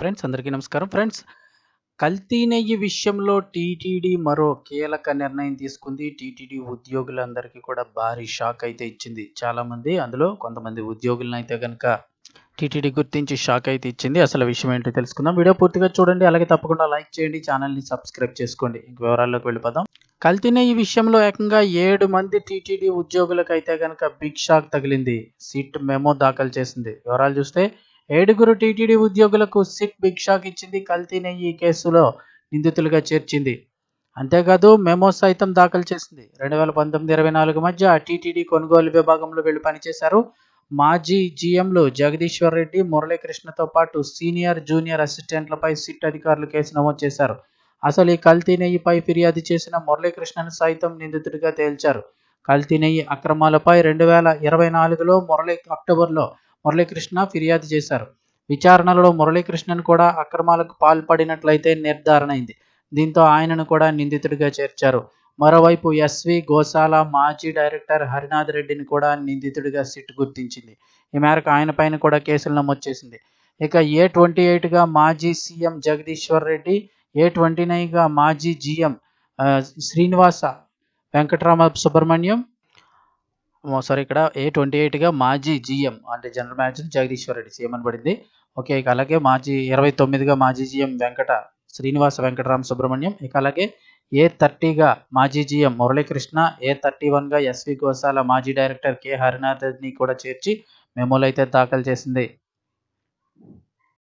Friends అందరికీ నమస్కారం. Friends కల్తీ నెయ్యి విషయంలో టీటీడీ మరో కీలక నిర్ణయం తీసుకుంది. టీటీడీ ఉద్యోగులందరికీ కూడా భారీ షాక్ అయితే ఇచ్చింది. చాలామంది అందులో కొంతమంది ఉద్యోగులను అయితే కనుక టీటీడీ గుర్తించి షాక్ అయితే ఇచ్చింది. అసలు విషయం ఏంటో తెలుసుకుందాం. వీడియో పూర్తిగా చూడండి. అలాగే తప్పకుండా లైక్ చేయండి. ఛానల్ని సబ్స్క్రైబ్ చేసుకోండి. ఇంక వివరాల్లోకి వెళ్ళిపోదాం. కల్తీ నెయ్యి విషయంలో ఏకంగా ఏడు మంది టీటీడీ ఉద్యోగులకు అయితే కనుక బిగ్ షాక్ తగిలింది. సిట్ మెమో దాఖలు చేసింది. వివరాలు చూస్తే ఏడుగురు టీటీడీ ఉద్యోగులకు సిట్ బిగ్ షాక్ ఇచ్చింది కల్తీ నెయ్యి కేసులో నిందితులుగా చేర్చింది. అంతేకాదు మెమో సైతం దాఖలు చేసింది. రెండు వేల పంతొమ్మిది ఇరవై నాలుగు మధ్య టీటీడీ కొనుగోలు విభాగంలో వెళ్ళి పనిచేశారు. మాజీ జీఎంలు జగదీశ్వర్ రెడ్డి మురళీకృష్ణతో పాటు సీనియర్ జూనియర్ అసిస్టెంట్లపై సిట్ అధికారులు కేసు నమోదు చేశారు. అసలు ఈ కల్తీ నెయ్యిపై ఫిర్యాదు చేసిన మురళీకృష్ణను సైతం నిందితుడిగా తేల్చారు. కల్తీ నెయ్యి అక్రమాలపై రెండు వేల ఇరవై నాలుగులో మురళీ అక్టోబర్లో మురళీకృష్ణ ఫిర్యాదు చేశారు. విచారణలో మురళీకృష్ణన్ కూడా అక్రమాలకు పాల్పడినట్లయితే నిర్ధారణ అయింది. దీంతో ఆయనను కూడా నిందితుడిగా చేర్చారు. మరోవైపు ఎస్వి గోశాల మాజీ డైరెక్టర్ హరినాథ్ రెడ్డిని కూడా నిందితుడిగా సిట్ గుర్తించింది. ఈ మేరకు ఆయన పైన కూడా కేసులు నమోదు చేసింది. ఇక ఏ ట్వంటీ ఎయిట్గా మాజీ CM Jagadishwar Reddy A twenty నైన్గా మాజీ జీఎం శ్రీనివాస వెంకటరామ సుబ్రహ్మణ్యం సారీ ఇక్కడ ఏ ట్వంటీ ఎయిట్గా మాజీ జీఎం అంటే general manager Jagadishwar Reddy CM అని పడింది. ఓకే ఇక అలాగే మాజీ ఇరవై తొమ్మిదిగా మాజీ జీఎం వెంకట శ్రీనివాస వెంకటరామ సుబ్రహ్మణ్యం ఇక అలాగే ఏ థర్టీగా మాజీ జీఎం మురళీకృష్ణ ఏ థర్టీ వన్గా ఎస్వి గోసాల మాజీ డైరెక్టర్ కె హరినాథ్ని కూడా చేర్చి మెమోలు అయితే దాఖలు చేసింది.